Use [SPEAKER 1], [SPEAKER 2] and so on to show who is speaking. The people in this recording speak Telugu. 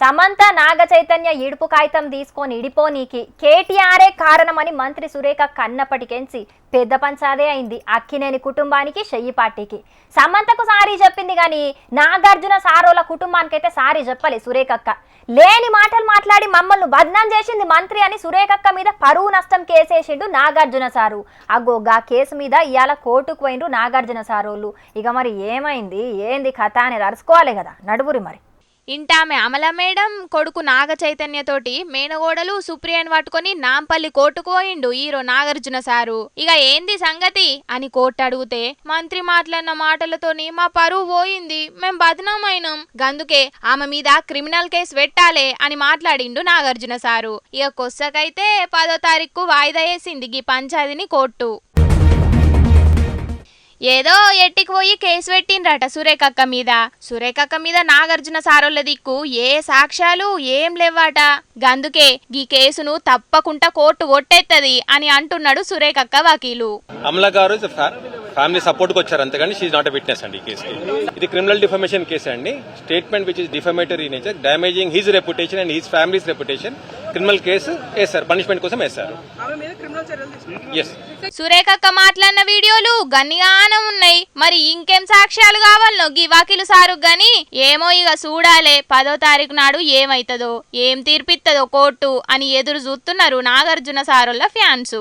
[SPEAKER 1] సమంత నాగ చైతన్య ఇడుపు కాగితం తీసుకొని ఇడిపోనీకి కేటీఆరే కారణమని మంత్రి సురేఖ కన్నప్పటికెంచి పెద్ద పంచాదే అయింది అక్కినేని కుటుంబానికి చెయ్యి పార్టీకి. సమంతకు సారీ చెప్పింది కానీ నాగార్జున సారోల కుటుంబానికైతే సారీ చెప్పలే సురేఖక్క. లేని మాటలు మాట్లాడి మమ్మల్ని బద్నాం చేసింది మంత్రి అని సురేఖక్క మీద పరువు నష్టం కేసేసిండు నాగార్జున సారు. అగోగా కేసు మీద ఇవాళ కోర్టుకు పోయిండ్రు నాగార్జున సారోళ్ళు. ఇక మరి ఏమైంది? ఏంది కథ అనేది అరుచుకోవాలి కదా నడువురి మరి.
[SPEAKER 2] ఇంటామె అమల మేడం కొడుకు నాగ చైతన్యతోటి మేనగోడలు సుప్రియను పట్టుకొని నాంపల్లి కోర్టుకు పోయిండు హీరో నాగార్జున సారు. ఇక ఏంది సంగతి? అని కోర్టు అడిగితే మంత్రి మాట్లాడిన మాటలతోని మా పరువు పోయింది. మేం బదనామైనం. గందుకే ఆమె మీద క్రిమినల్ కేసు పెట్టాలే అని మాట్లాడిండు నాగార్జున సారు. ఇక కొస్సకైతే పదో తారీఖు వాయిదా వేసింది గీ పంచాయతీని కోర్టు. ఏదో ఎట్టికి పోయి కేసు పెట్టిండ్రట సురేఖక్క మీద. సురేఖక్క మీద నాగార్జున సారోళ్ళ దిక్కు ఏ సాక్ష్యాలు ఏం లేవాట గందుకే ఈ కేసును తప్పకుండా కోర్టు కొట్టేత్తది అని అంటున్నాడు సురేఖక్క వకీలు.
[SPEAKER 3] అమలా గారు ఫ్యామిలీ సపోర్ట్కి వచ్చారు అంతేగాని షీఈ్ నాట్ విట్నెస్ అండి ఈ కేసుకి ఇది క్రిమినల్ డిఫమేషన్ కేసు అండి. Statement which is defamatory nature damaging his reputation and his family's reputation criminal case వేస్తారు పనిష్మెంట్ కోసం వేస్తారు
[SPEAKER 2] సురేఖక్క మాట్లాడిన వీడియోలు గన్నిగానం ఉన్నాయి. మరి ఇంకేం సాక్ష్యాలు కావాలనో గీ వకీలు సారు గాని ఏమో ఇక చూడాలే. పదో తారీఖు నాడు ఏమైతుందో ఏం తీర్పిత్తదో కోర్టు అని ఎదురు చూస్తున్నారు నాగార్జున సారుల ఫ్యాన్స్.